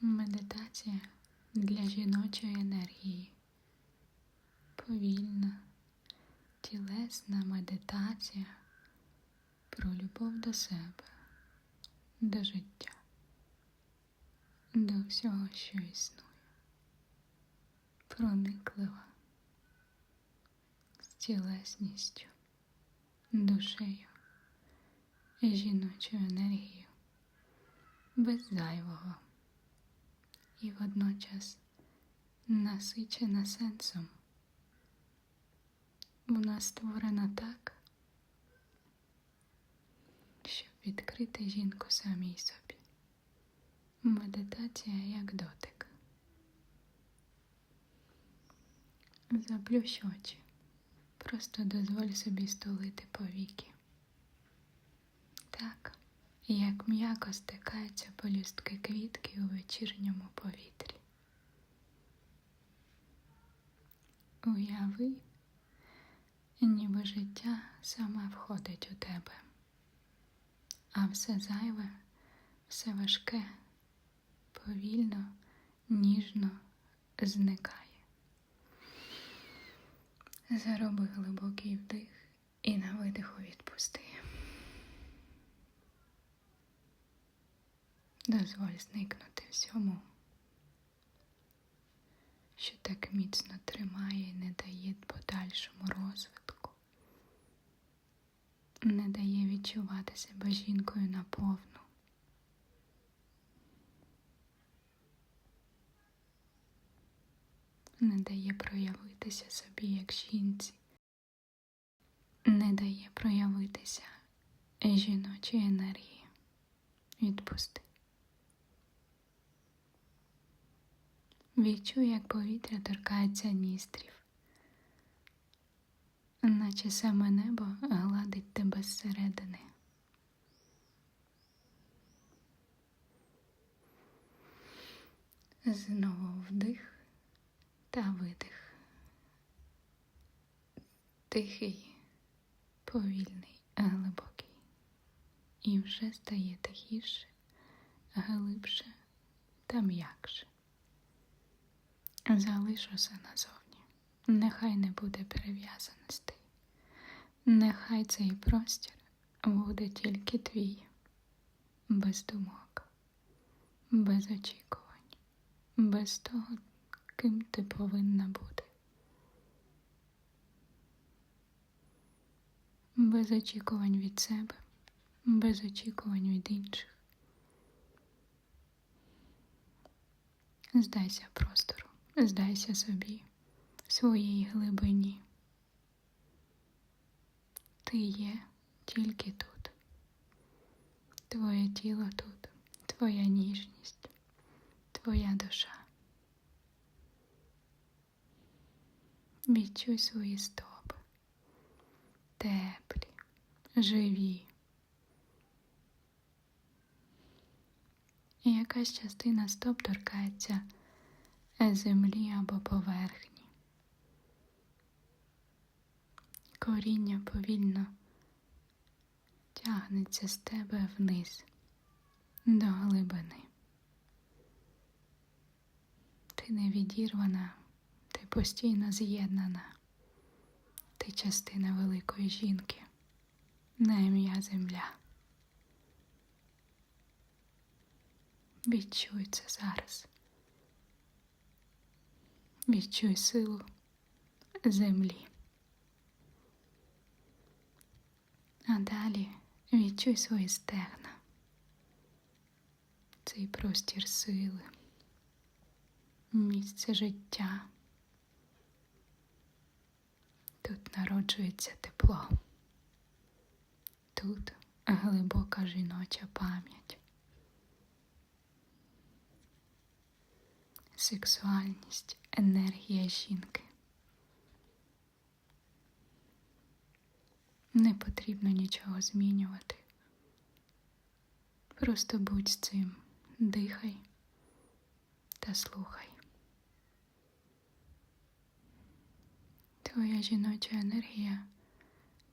Медитація для жіночої енергії. Повільна, тілесна медитація про любов до себе, до життя, до всього, що існує. Прониклива з тілесністю, душею і жіночою енергією без зайвого і водночас насичена сенсом. Вона створена так, щоб відкрити жінку самій собі. Медитація як дотик. Заплющ очі. Просто дозволь собі стулити повіки. Так як м'яко стикаються полюстки квітки у вечірньому повітрі. Уяви, ніби життя саме входить у тебе, а все зайве, все важке, повільно, ніжно зникає. Зароби глибокий вдих і на видиху відпусти. Дозволь зникнути всьому, що так міцно тримає і не дає подальшому розвитку, не дає відчувати себе жінкою наповну. Не дає проявитися собі як жінці, не дає проявитися жіночій енергії. Відпусти. Відчуй, як повітря торкається ністрів, наче саме небо гладить тебе зсередини. Знову вдих та видих. Тихий, повільний, глибокий. І вже стає тихіше, глибше та м'якше. Залиш усе назовні, нехай не буде перев'язаностей, нехай цей простір буде тільки твій, без думок, без очікувань, без того, ким ти повинна бути. Без очікувань від себе, без очікувань від інших. Здайся простору. Здайся собі в своїй глибині. Ти є тільки тут. Твоє тіло тут, твоя ніжність, твоя душа. Відчуй свої стопи, теплі, живі. І якась частина стоп торкається землі або поверхні. Коріння повільно тягнеться з тебе вниз до глибини. Ти не відірвана, ти постійно з'єднана, ти частина великої жінки, на ім'я земля. Відчуй це зараз. Відчуй силу землі. А далі відчуй свої стегна, цей простір сили, місце життя. Тут народжується тепло, тут глибока жіноча пам'ять. Сексуальність енергія жінки. Не потрібно нічого змінювати. Просто будь з цим, дихай та слухай. Твоя жіноча енергія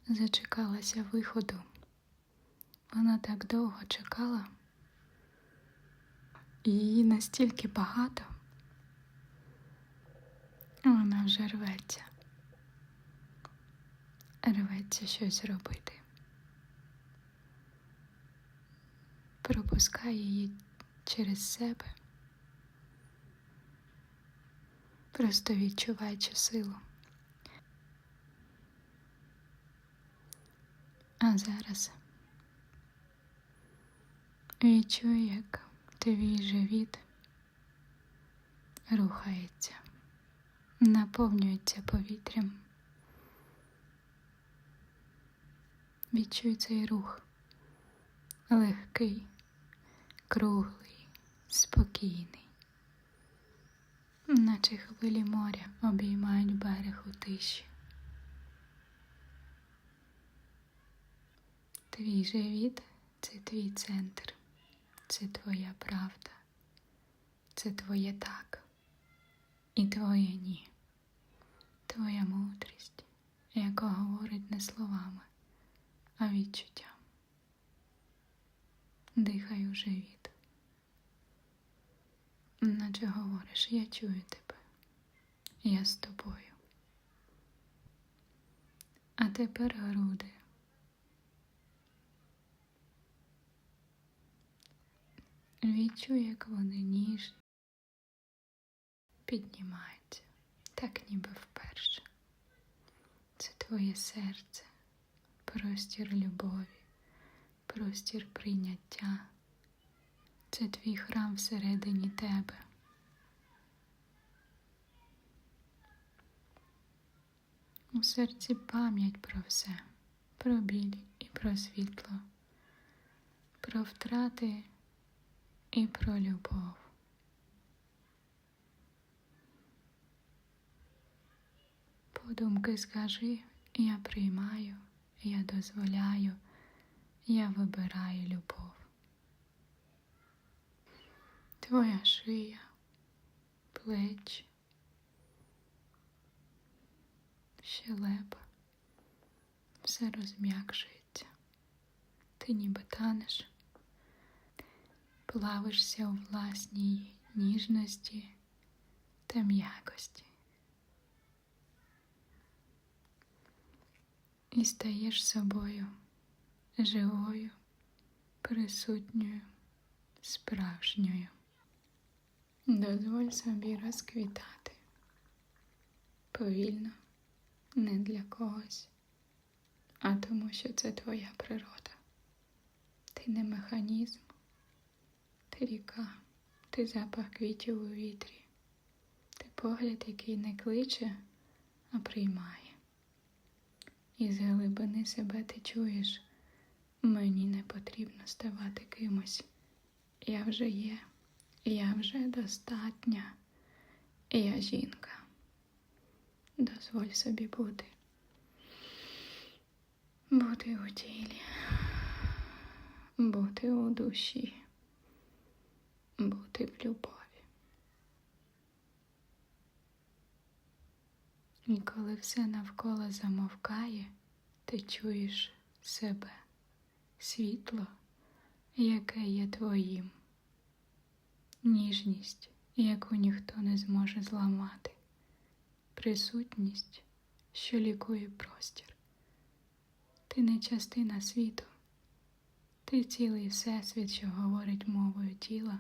зачекалася виходу. Вона так довго чекала, її настільки багато, вона вже рветься. Рветься щось робити. Пропускай її через себе. Просто відчувай цю силу. А зараз відчуй, як твій живіт рухається, наповнюється повітрям. Відчуй цей рух. Легкий, круглий, спокійний, наче хвилі моря обіймають берег у тиші. Твій живіт це твій центр, це твоя правда, це твоє так. І твоє ні, твоя мудрість, яка говорить не словами, а відчуттям. Дихай у живіт. Наче говориш, я чую тебе, я з тобою. А тепер груди. Відчуй, як вони ніжно піднімаються, так ніби вперше. Це твоє серце, простір любові, простір прийняття. Це твій храм всередині тебе. У серці пам'ять про все, про біль і про світло, про втрати і про любов. Подумки скажи, я приймаю, я дозволяю, я вибираю любов. Твоя шия, плечі, щелепа, все розм'якшується, ти ніби танеш плавишся у власній ніжності та м'якості. І стаєш собою живою, присутньою, справжньою. Дозволь собі розквітати повільно, не для когось, а тому, що це твоя природа. Ти не механізм, ти ріка, ти запах квітів у вітрі, ти погляд, який не кличе, а приймає. І з глибини себе ти чуєш, мені не потрібно ставати кимось. Я вже є, я вже достатня, я жінка. Дозволь собі бути, бути у тілі, бути у душі бути в любові. І коли все навколо замовкає, ти чуєш себе, світло, яке є твоїм, ніжність, яку ніхто не зможе зламати, присутність, що лікує простір. Ти не частина світу, ти цілий всесвіт, що говорить мовою тіла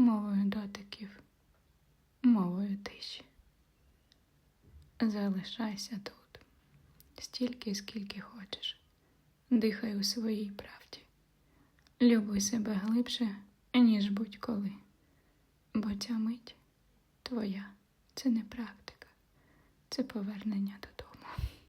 мовою дотиків, мовою тиші. Залишайся тут. Стільки, скільки хочеш, дихай у своїй правді, люби себе глибше, ніж будь-коли, бо ця мить твоя це не практика, це повернення додому.